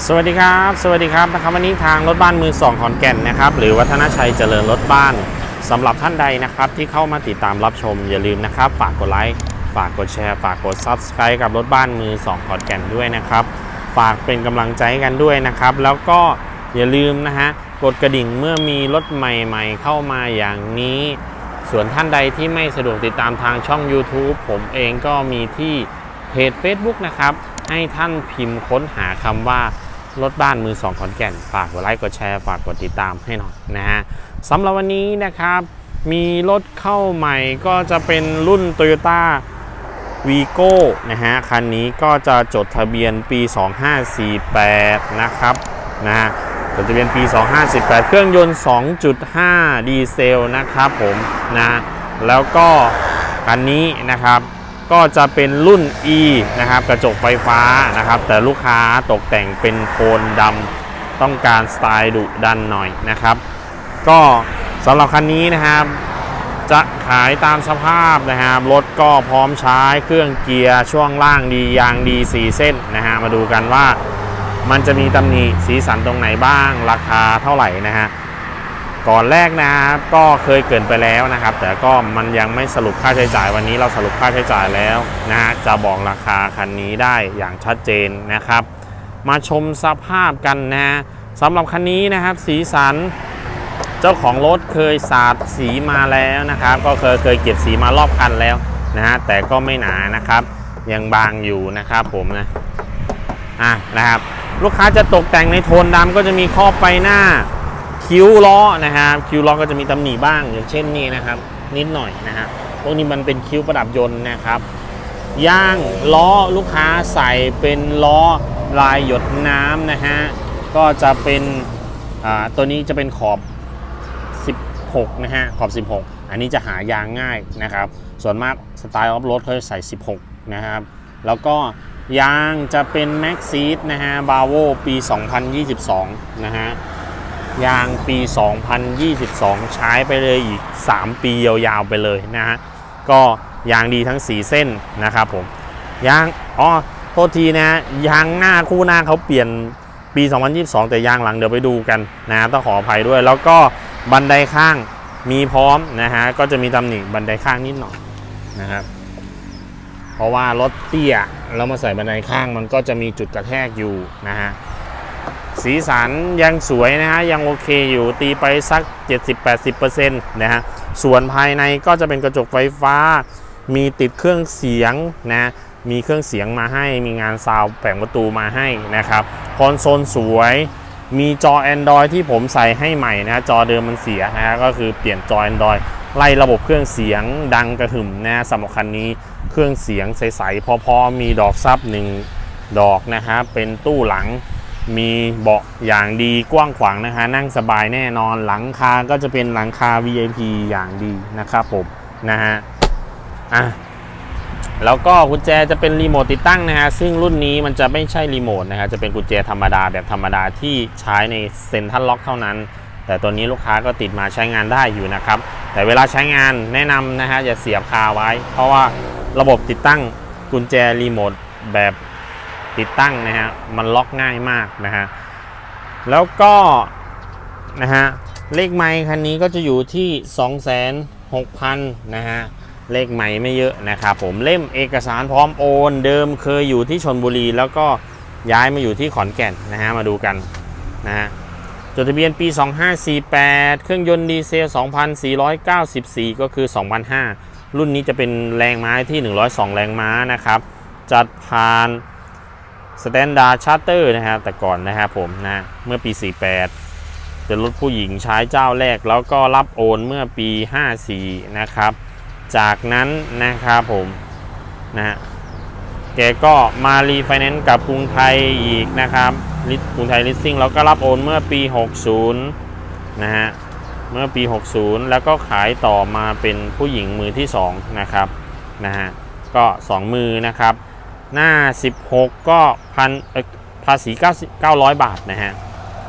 สวัสดีครับ สวัสดีครับนะครับวันนี้ทางรถบ้านมือสองขอนแก่นนะครับ หรือวัฒนชัยเจริญรถบ้านสำหรับท่านใดนะครับ ที่เข้ามาติดตามรับชม อย่าลืมนะครับ ฝากกดไลค์ฝากกดแชร์ ฝากกด Subscribe กับรถบ้านมือสองขอนแก่นด้วยนะครับ ฝากเป็นกำลังใจให้กันด้วยนะครับ แล้วก็อย่าลืมนะฮะกดกระดิ่งเมื่อมีรถใหม่ๆ เข้ามาอย่างนี้ ส่วนท่านใดที่ไม่สะดวกติดตามทางช่อง YouTube ผมเองก็มีที่เพจ Facebook นะครับ ให้ท่านพิมพ์ค้นหาคำว่ารถบ้านมือสองขอนแก่น ฝากกดไลค์กดแชร์ฝากกดติดตามให้หน่อยนะฮะสำหรับวันนี้นะครับ มีรถเข้าใหม่ก็จะเป็นรุ่น Toyota v i g o นะฮะคันนี้ก็จะจดทะเบียนปี 2548 นะครับนะฮะจดทะเบียนปี 2548 เครื่องยนต์ 2.5 ดีเซลนะครับผมนะแล้วก็คันนี้นะครับ ก็จะเป็นรุ่น E นะครับกระจกไฟฟ้านะครับ แต่ลูกค้าตกแต่งเป็นโทนดำต้องการสไตล์ดุดันหน่อยนะครับ ก็สำหรับคันนี้นะครับจะขายตามสภาพนะครับรถก็พร้อมใช้เครื่องเกียร์ช่วงล่างดียางดี4เส้นนะฮะมาดูกันว่ามันจะมีตำหนิสีสันตรงไหนบ้างราคาเท่าไหร่นะฮะ ก่อนแรกนะครับก็เคยเกินไปแล้วนะครับ แต่ก็มันยังไม่สรุปค่าใช้จ่ายวันนี้เราสรุปค่าใช้จ่ายแล้วนะฮะจะบอกราคาคันนี้ได้อย่างชัดเจนนะครับ มาชมสภาพกันนะสำหรับคันนี้นะครับ สีสันเจ้าของรถเคยสาดสีมาแล้วนะครับ ก็เคยเคยเก็บสีมารอบคันแล้วนะฮะแต่ก็ไม่หนานะครับ ยังบางอยู่นะครับผมนะอะนะครับ ลูกค้าจะตกแต่งในโทนดำก็จะมีครอบไฟหน้า คิ้วล้อนะครับคิ้วล้อก็จะมีตำหนิบ้างอย่างเช่นนี่นะครับ นิดหน่อยนะฮะพวกนี้มันเป็นคิ้วประดับยนต์นะครับย่างล้อลูกค้าใส่เป็นล้อลายหยดน้ำนะฮะก็จะเป็นอ่าตัวนี้จะเป็นขอบ 16 นะฮะขอบ 16 อันนี้จะหายางง่ายนะครับ ส่วนมากสไตล์ออฟโรดเขาจะใส่ 16 นะครับ แล้วก็ยางจะเป็น m a x ซีดนะฮะบาโวปี 2022 นะฮะ ยางปี 2022 ใช้ไปเลยอีก 3 ปียาวๆไปเลยนะฮะ ก็ยางดีทั้ง 4 เส้นนะครับผม ยาง อ๋อ โทษทีนะฮะยางหน้าคู่หน้าเขาเปลี่ยนปี 2022 แต่ยางหลังเดี๋ยวไปดูกันนะฮะต้องขออภัยด้วย แล้วก็บันไดข้างมีพร้อมนะฮะ ก็จะมีตำหนิบันไดข้างนิดหน่อยนะครับ เพราะว่ารถเตี้ยแล้วมาใส่บันไดข้างมันก็จะมีจุดกระแทกอยู่นะฮะ สีสันยังสวยนะฮะ ยังโอเคอยู่ตีไปสัก 70-80%นะฮะ ส่วนภายในก็จะเป็นกระจกไฟฟ้า มีติดเครื่องเสียงนะ มีเครื่องเสียงมาให้ มีงานซาวแผงประตูมาให้นะครับ คอนโซลสวยมีจอ Android ที่ผมใส่ให้ใหม่นะจอเดิมมันเสียนะฮะก็คือเปลี่ยนจอ Android ไล่ระบบเครื่องเสียงดังกระหึ่มนะสำหรับคันนี้เครื่องเสียงใสๆพอๆมีดอกซับหนึ่งดอกนะครับเป็นตู้หลัง มีเบาะอย่างดีกว้างขวางนะคะนั่งสบายแน่นอนหลังคาก็จะเป็นหลังคา VIP อย่างดีนะครับผมนะฮะอะแล้วก็กุญแจจะเป็นรีโมทติดตั้งนะฮะซึ่งรุ่นนี้มันจะไม่ใช่รีโมทนะฮะจะเป็นกุญแจธรรมดาแบบธรรมดาที่ใช้ในเซ็นทรัลล็อกเท่านั้น แต่ตัวนี้ลูกค้าก็ติดมาใช้งานได้อยู่นะครับ แต่เวลาใช้งานแนะนำนะฮะอย่าเสียบคาไว้ เพราะว่าระบบติดตั้งกุญแจรีโมทแบบ ติดตั้งนะฮะมันล็อกง่ายมากนะฮะแล้วก็นะฮะเลขไมค์คันนี้ก็จะอยู่ที่ 26,000นะฮะเลขไมค์ไม่เยอะนะครับผมเล่มเอกสารพร้อมโอน เดิมเคยอยู่ที่ชนบุรี แล้วก็ย้ายมาอยู่ที่ขอนแก่นนะฮะมาดูกันนะฮะจดทะเบียนปี 2548 เครื่องยนต์ดีเซล 2,494 ก็คือ2,005รุ่นนี้จะเป็นแรงม้าที่ 102 แรงม้านะครับ จัดผ่าน Standard Charter นะครับแต่ก่อนนะครับผมนะเมื่อปี 48 เป็นรถผู้หญิงใช้เจ้าแรก แล้วก็รับโอนเมื่อปี 54 นะครับ จากนั้นนะครับผมนะแกก็มารีไฟแนนซ์กับกรุงไทยอีกนะครับกรุงไทยลิสซิ่งแล้วก็รับโอนเมื่อปี 60 นะฮะเมื่อปี 60 แล้วก็ขายต่อมาเป็นผู้หญิงมือที่ 2 นะครับนะฮะก็ 2 มือนะครับ หน้า 16 ก็พันภาษี9 900 บาทนะฮะ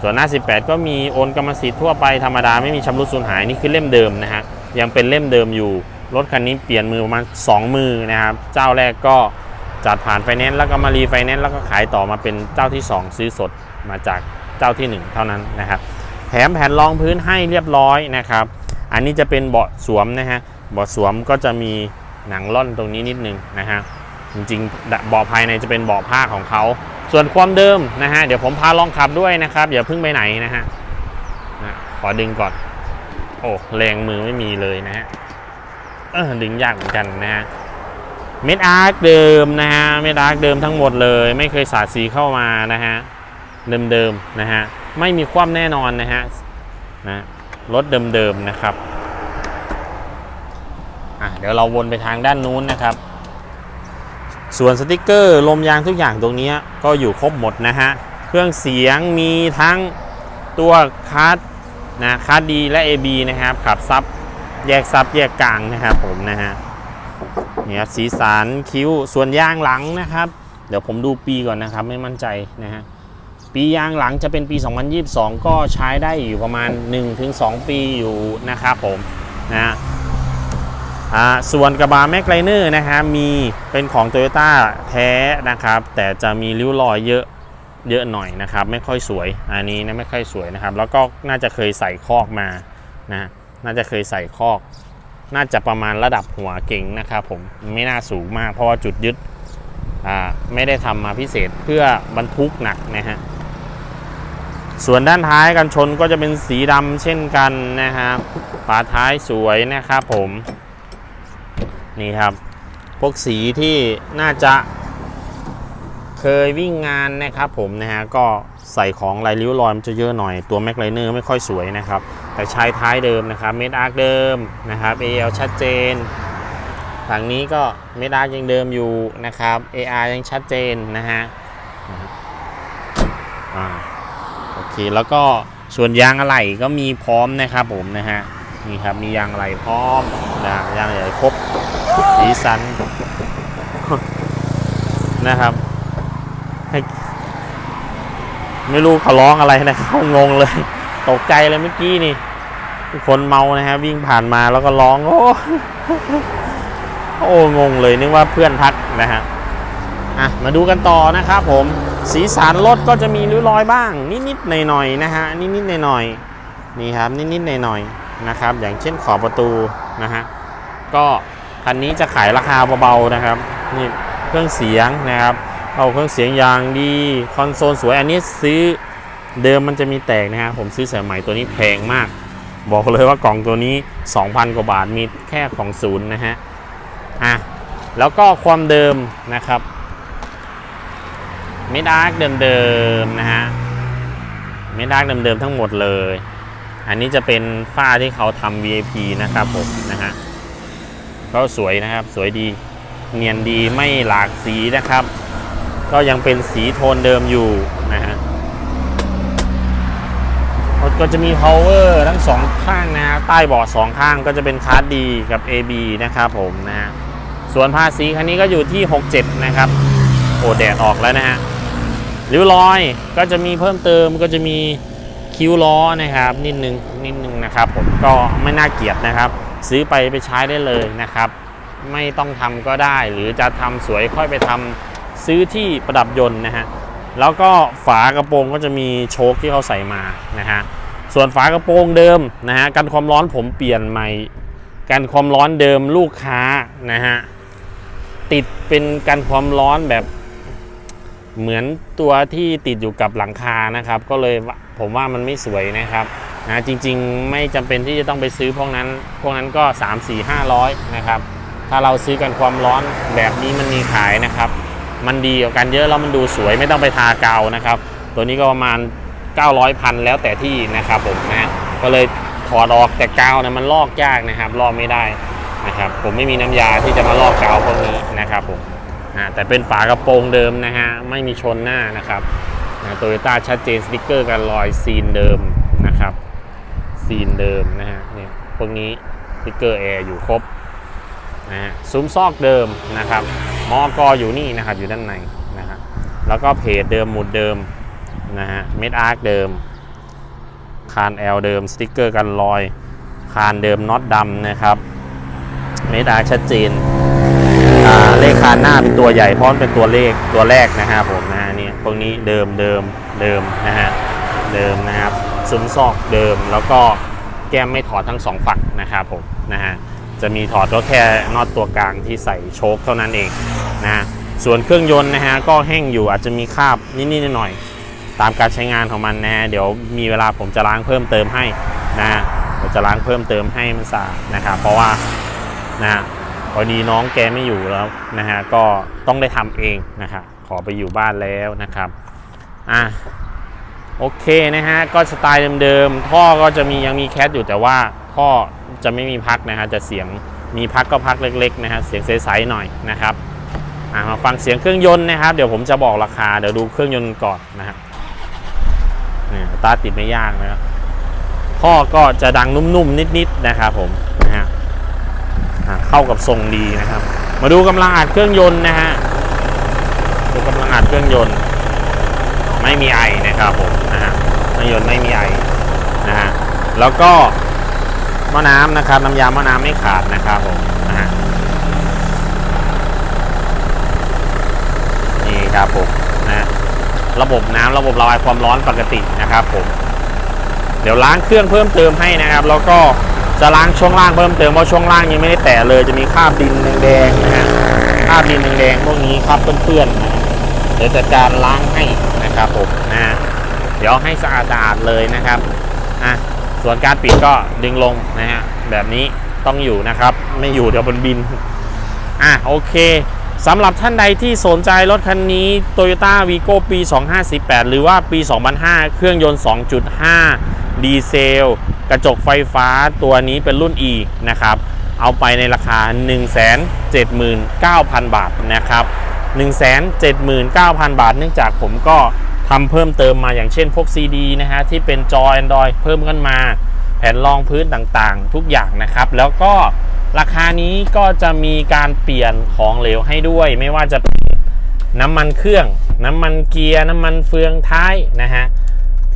ส่วนหน้า 18 ก็มีโอนกรรมสิทธิ์ทั่วไปธรรมดาไม่มีชำรุดสูญหายนี่คือเล่มเดิมนะฮะ ยังเป็นเล่มเดิมอยู่ รถคันนี้เปลี่ยนมือประมาณ 2 มือนะครับ เจ้าแรกก็จัดผ่านไฟแนนซ์แล้วก็มารีไฟแนนซ์แล้วก็ขายต่อมาเป็นเจ้าที่ 2 ซื้อสดมาจากเจ้าที่ 1 เท่านั้นนะครับ แถมแผ่นรองพื้นให้เรียบร้อยนะครับ อันนี้จะเป็นเบาะสวมนะฮะ เบาะสวมก็จะมีหนังล่อนตรงนี้นิดนึงนะฮะ จริงๆเบาะภายในจะเป็นเบาะผ้าของเขา ส่วนความเดิมนะฮะเดี๋ยวผมพาลองขับด้วยนะครับอย่าเพิ่งไปไหนนะฮะนะขอดึงก่อน โอ้แรงมือไม่มีเลยนะฮะเออดึงยากเหมือนกันนะฮะเม็ดอาร์คเดิมนะฮะเม็ดอาร์คเดิมทั้งหมดเลย ไม่เคยสาดสีเข้ามานะฮะเดิมๆนะฮะไม่มีความแน่นอนนะฮะนะรถเดิมๆนะครับอะเดี๋ยวเราวนไปทางด้านนู้นนะครับ ส่วนสติกเกอร์ลมยางทุกอย่างตรงนี้ก็อยู่ครบหมดนะฮะ เครื่องเสียงมีทั้งตัวคัสนะคัสดีและ AB นะครับ ขับซับแยกซับแยกกลางนะครับผมนะฮะนี่ครับสีสันคิ้วส่วนยางหลังนะครับ เดี๋ยวผมดูปีก่อนนะครับไม่มั่นใจนะฮะปียางหลังจะเป็นปี 2022 ก็ใช้ได้อยู่ประมาณ 1-2 ปีอยู่นะครับผมนะฮะ อ่าส่วนกระบะแม็กไลเนอร์นะฮะมีเป็นของ t o y ยต้แท้นะครับ แต่จะมีริ้วรอยเยอะเยอะหน่อยนะครับ ไม่ค่อยสวยอันนี้นะไม่ค่อยสวยนะครับ แล้วก็น่าจะเคยใส่คอกมานะน่าจะเคยใส่คอก น่าจะประมาณระดับหัวเก่งนะครับผมไม่น่าสูงมาก เพราะว่าจุดยึดอ่าไม่ได้ทำมาพิเศษเพื่อบรรทุกหนักนะฮะส่วนด้านท้ายกันชนก็จะเป็นสีดำเช่นกันนะครับฝาท้ายสวยนะครับผม นี่ครับ พวกสีที่น่าจะเคยวิ่งงานนะครับผมนะฮะก็ใส่ของลายริ้วรอยมันจะเยอะหน่อยตัวแม็กไลเนอร์ไม่ค่อยสวยนะครับ แต่ใช้ท้ายเดิมนะครับเมดอาร์คเดิมนะครับ AL ชัดเจนฝั่งนี้ก็เมดอาร์คยังเดิมอยู่นะครับ AR ยังชัดเจนนะฮะโอเคแล้วก็ส่วนยางอะไหล่ก็มีพร้อมนะครับผมนะฮะนี่ครับมียางอะไหล่พร้อมนะยางอะไหล่ครบ สีสันนะครับให้ไม่รู้เขาร้องอะไรนะครับงงเลย ตกใจเลยเมื่อกี้นี่คนเมานะฮะวิ่งผ่านมาแล้วก็ร้องโอ้โอ้งงเลยนึกว่าเพื่อนทักนะฮะอะมาดูกันต่อนะครับผมสีสันรถก็จะมีริ้วรอยบ้าง นิดๆหน่อยๆนะฮะนิดๆหน่อยๆนี่ครับนิดๆหน่อยๆนะครับ อย่างเช่นขอบประตูนะฮะก็ คันนี้จะขายราคาเบาๆนะครับนี่เครื่องเสียงนะครับเอาเครื่องเสียงอย่างดีคอนโซลสวยอันนี้ซื้อเดิมมันจะมีแตกนะฮะผมซื้อสายใหม่ตัวนี้แพงมาก บอกเลยว่ากล่องตัวนี้ 2,000 กว่าบาทมีแค่ของศูนย์นะฮะอะแล้วก็ความเดิมนะครับเมดาร์กเดิมๆนะฮะเมดาร์กเดิมๆทั้งหมดเลย อันนี้จะเป็นฝ้าที่เขาทำ VIP นะครับผมนะฮะ ก็สวยนะครับ สวยดี เนียนดีไม่หลากสีนะครับ ก็ยังเป็นสีโทนเดิมอยู่นะฮะรถก็จะมี power ทั้งสองข้างนะใต้เบาะสองข้างก็จะเป็นคาร์ดดีกับ AB นะครับผมนะฮะส่วนภาษีคันนี้ก็อยู่ที่ 67 นะครับ โอ้แดดออกแล้วนะฮะริ้วรอยก็จะมีเพิ่มเติมก็จะมีคิ้วล้อนะครับ นิดนึงนิดนึงนะครับ ผมก็ไม่น่าเกลียดนะครับ ซื้อไปไปใช้ได้เลยนะครับ ไม่ต้องทำก็ได้หรือจะทำสวยค่อยไปทำซื้อที่ประดับยนต์นะฮะแล้วก็ฝากระโปรงก็จะมีโชคที่เขาใส่มานะฮะส่วนฝากระโปรงเดิมนะฮะกันความร้อนผมเปลี่ยนใหม่กันความร้อนเดิมลูกค้านะฮะติดเป็นกันความร้อนแบบเหมือนตัวที่ติดอยู่กับหลังคานะครับ ก็เลยผมว่ามันไม่สวยนะครับ นะจริงๆ ไม่จำเป็นที่จะต้องไปซื้อพวกนั้น พวกนั้นก็ 3 4 500นะครับถ้าเราซื้อกันความร้อนแบบนี้มันมีขายนะครับ มันดีกว่ากันเยอะแล้วมันดูสวยไม่ต้องไปทากาวนะครับ ตัวนี้ก็ประมาณ 900พันแล้วแต่ที่นะครับผมนะก็เลยถอดออกแต่กาวนะมันลอกยากนะครับ ลอกไม่ได้นะครับ ผมไม่มีน้ำยาที่จะมาลอกกาวพวกนี้นะครับผมอ่าแต่เป็นฝากระโปรงเดิมนะฮะไม่มีชนหน้านะครับโตโยต้าชัดเจนสติ๊กเกอร์กันรอยซีนเดิม ซีนเดิมนะฮะเนี่ยพวกนี้สติกเกอร์แอร์อยู่ครบนะฮะซุ้มซอกเดิมนะครับมอกออยู่นี่นะครับอยู่ด้านในนะฮะแล้วก็เพจเดิมหมุดเดิมนะฮะเม็ดอาร์คเดิม คานแอลเดิมสติกเกอร์กันรอย คานเดิมน็อตดำนะครับเม็ดอาร์คชัดเจนเลขคานหน้าเป็นตัวใหญ่พราะมันเป็นตัวเลขตัวแรกนะฮะผมนะฮะนี่พวกนี้เดิมเดิมเดิมนะฮะเดิมนะครับ ซุ้มซอกเดิม แล้วก็แก้มไม่ถอดทั้งสองฝั่งนะครับผมนะฮะจะมีถอดก็แค่นอตตัวกลางที่ใส่โชคเท่านั้นเองนะส่วนเครื่องยนต์นะฮะก็แห้งอยู่อาจจะมีคราบนิดๆหน่อยๆตามการใช้งานของมันนะเดี๋ยวมีเวลาผมจะล้างเพิ่มเติมให้นะฮะเดี๋ยวจะล้างเพิ่มเติมให้มันสะอาดนะครับเพราะว่านะฮะพอดีน้องแกไม่อยู่แล้วนะฮะก็ต้องได้ทำเองนะครับขอไปอยู่บ้านแล้วนะครับอะ โอเคนะฮะ ก็สไตล์เดิมๆ ท่อก็จะมียังมีแคทอยู่แต่ว่าท่อจะไม่มีพักนะฮะจะเสียงมีพักก็พักเล็กๆนะฮะเสียงใสๆหน่อยนะครับมาฟังเสียงเครื่องยนต์นะครับ เดี๋ยวผมจะบอกราคาเดี๋ยวดูเครื่องยนต์ก่อนนะครับนี่ตาร์ติดไม่ยากนะครับท่อก็จะดังนุ่มๆ นิดๆนะครับผมนะฮะเข้ากับทรงดีนะครับ มาดูกำลังอัดเครื่องยนต์นะฮะดูกำลังอัดเครื่องยนต์ ไม่มีไอนะครับผมนะฮะเครื่องยนต์ไม่มีไอนะฮะแล้วก็หม้อน้ำนะครับน้ำยาหม้อน้ำไม่ขาดนะครับผมนะฮะนี่ครับผมนะระบบน้ำระบบระบายความร้อนปกตินะครับผมเดี๋ยวล้างเครื่องเพิ่มเติมให้นะครับ แล้วก็จะล้างช่วงล่างเพิ่มเติมเพราะช่วงล่างยังไม่ได้แตะเลยจะมีคราบดินแดงๆนะฮะคราบดินแดงๆพวกนี้คราบเปื้อนๆนะฮะเดี๋ยวจัดการล้างให้นะ ครับผมนะฮะเดี๋ยวให้สะอาดๆเลยนะครับอะส่วนการปิดก็ดึงลงนะฮะแบบนี้ต้องอยู่นะครับ ไม่อยู่เดี๋ยวบนบินอะโอเคสำหรับท่านใดที่สนใจรถคันนี้ Toyota Vigo ปี 2518หรือว่าปี 2005 เครื่องยนต์ 2.5 ดีเซล กระจกไฟฟ้าตัวนี้เป็นรุ่น E นะครับ เอาไปในราคา 179,000 บาทนะครับ 179,000 บาท เนื่องจากผมก็ทำเพิ่มเติมมาอย่างเช่นพวก CD นะฮะ ที่เป็นจอ Android เพิ่มขึ้นมา แผ่นรองพื้นต่างๆ ทุกอย่างนะครับ แล้วก็ราคานี้ก็จะมีการเปลี่ยนของเหลวให้ด้วย ไม่ว่าจะเป็นน้ำมันเครื่อง น้ำมันเกียร์ น้ำมันเฟืองท้ายนะฮะ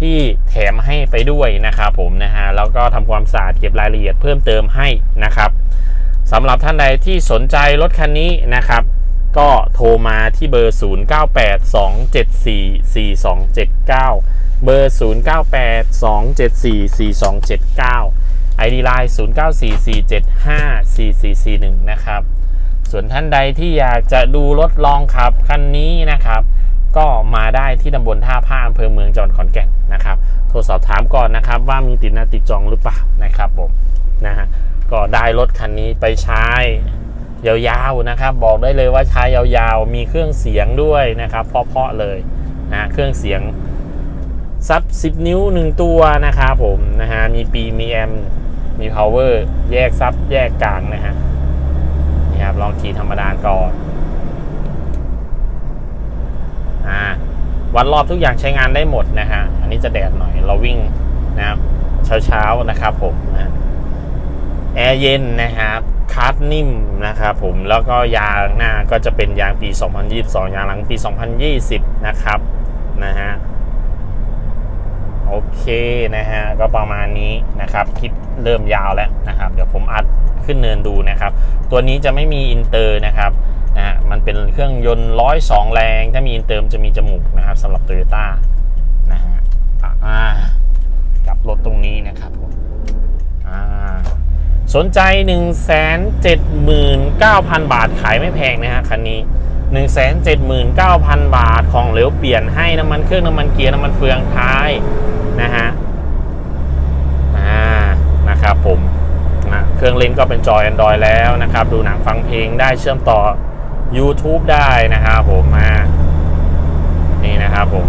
ที่แถมให้ไปด้วยนะครับผมนะฮะแล้วก็ทำความสะอาดเก็บรายละเอียดเพิ่มเติมให้นะครับสำหรับท่านใดที่สนใจรถคันนี้นะครับ ก็โทรมาที่เบอร์ 0982744279 เบอร์ 0982744279 ID Line 0944754441 นะครับ ส่วนท่านใดที่อยากจะดูรถลองขับคันนี้นะครับ ก็มาได้ที่ตำบลท่าผ้าอำเภอเมืองจังหวัดขอนแก่นนะครับ โทรสอบถามก่อนนะครับว่ามีติดหนาติดจองหรือเปล่านะครับผมนะฮะก็ได้รถคันนี้ไปใช้ ยาวๆนะครับ บอกได้เลยว่าใช้ยาวๆ มีเครื่องเสียงด้วยนะครับเพาะๆเลยนะเครื่องเสียงซับ 10 นิ้ว 1 ตัวนะครับผมนะฮะมีปีมีแอมมี power แยกซับแยกกลางนะฮะนี่ครับลองขี่ธรรมดาก่อนอ่าวัดรอบทุกอย่างใช้งานได้หมดนะฮะอันนี้จะแดดหน่อยเราวิ่งนะครับเช้าๆนะครับผมนะแอร์เย็นนะครับาร์ดนิ่มนะครับผมแล้วก็ยางหน้าก็จะเป็นยางปี 2022 ยางหลังปี 2020 นะครับนะฮะโอเคนะฮะก็ประมาณนี้นะครับคลิปเริ่มยาวแล้วนะครับ เดี๋ยวผมอัดขึ้นเนินดูนะครับ ตัวนี้จะไม่มีอินเตอร์นะครับนะฮะมันเป็นเครื่องยนต์ร้อยสองแรง ถ้ามีอินเติมจะมีจมูกนะครับสำหรับ Toyota นะฮะกับรถตรงนี้นะครับผม สนใจ 179,000 บาทขายไม่แพงนะฮะคันนี้ 179,000 บาทของเหลวเปลี่ยนให้น้ำมันเครื่องน้ำมันเกียร์น้ำมันเฟืองท้ายนะฮะอ่านะครับผมนะเครื่องเล่นก็เป็นจอ Android แล้วนะครับ ดูหนังฟังเพลงได้เชื่อมต่อ YouTube ได้นะครับผมมานี่นะครับผม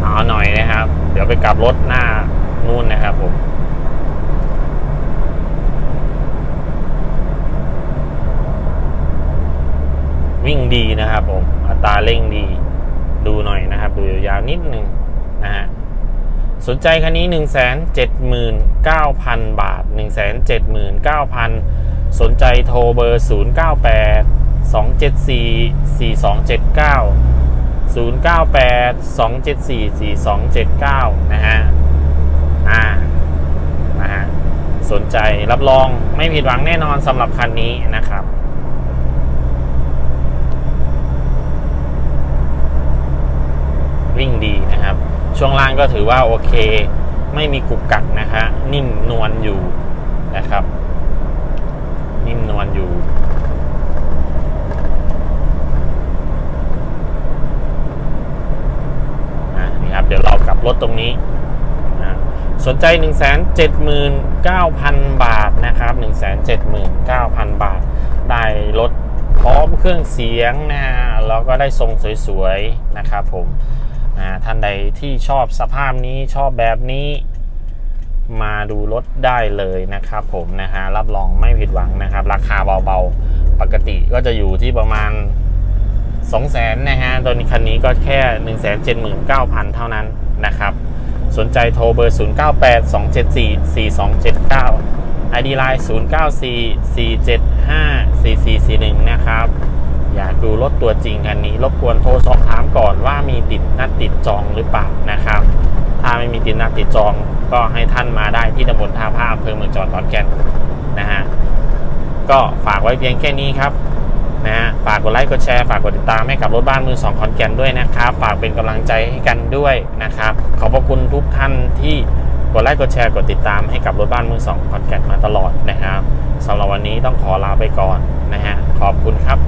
เอาหน่อยนะครับ เดี๋ยวไปกลับรถหน้านู่นนะครับผม ดีนะครับผมอัตราเร่งดีดูหน่อยนะครับ ดูยาวๆนิดนึงนะฮะสนใจคันนี้ 179,000 บาท 179,000 สนใจโทรเบอร์ 098 274 4279 098 274 4279 นะฮะ อ่า นะฮะ สนใจรับรองไม่ผิดหวังแน่นอนสำหรับคันนี้นะครับ วิ่งดีนะครับ ช่วงล่างก็ถือว่าโอเค ไม่มีกุกกักนะฮะนิ่มนวลอยู่นะครับ นิ่มนวลอยู่นี่ครับเดี๋ยวเรากลับรถตรงนี้นะสนใจ 179,000 บาทนะครับ 179,000 บาท ได้รถพร้อมเครื่องเสียงนะแล้วก็ได้ทรงสวยๆ นะครับผม อ่าท่านใดที่ชอบสภาพนี้ชอบแบบนี้ มาดูรถได้เลยนะครับผมนะฮะรับรองไม่ผิดหวังนะครับ ราคาเบาๆ ปกติก็จะอยู่ที่ประมาณ 2 0 0แสนนะฮะตอนนี้คันนี้ก็แค่ 1 7 9 0 0 0 เท่านั้นนะครับ สนใจโทรเบอร์ 0 9 8 2 7 4 4 2 7 9 ID Line 0 9 4 4 7 5 4 4 4 1 นะครับ อยากดูรถตัวจริงคันนี้รบกวนโทรสอบถามก่อนว่ามีติดนัดติดจองหรือเปล่านะครับ ถ้าไม่มีติดนัดติดจองก็ให้ท่านมาได้ที่ตำบลท่าผ้าอำเภอเมืองจังหวัดขอนแก่นนะฮะก็ฝากไว้เพียงแค่นี้ครับนะฮะฝากกดไลค์กดแชร์ฝากกดติดตามให้กับรถบ้านมือสองขอนแก่นด้วยนะครับ ฝากเป็นกำลังใจให้กันด้วยนะครับ ขอบพระคุณทุกท่านที่กดไลค์กดแชร์กดติดตามให้กับรถบ้านมือสองขอนแก่นมาตลอดนะครับสำหรับวันนี้ต้องขอลาไปก่อนนะฮะขอบคุณครับ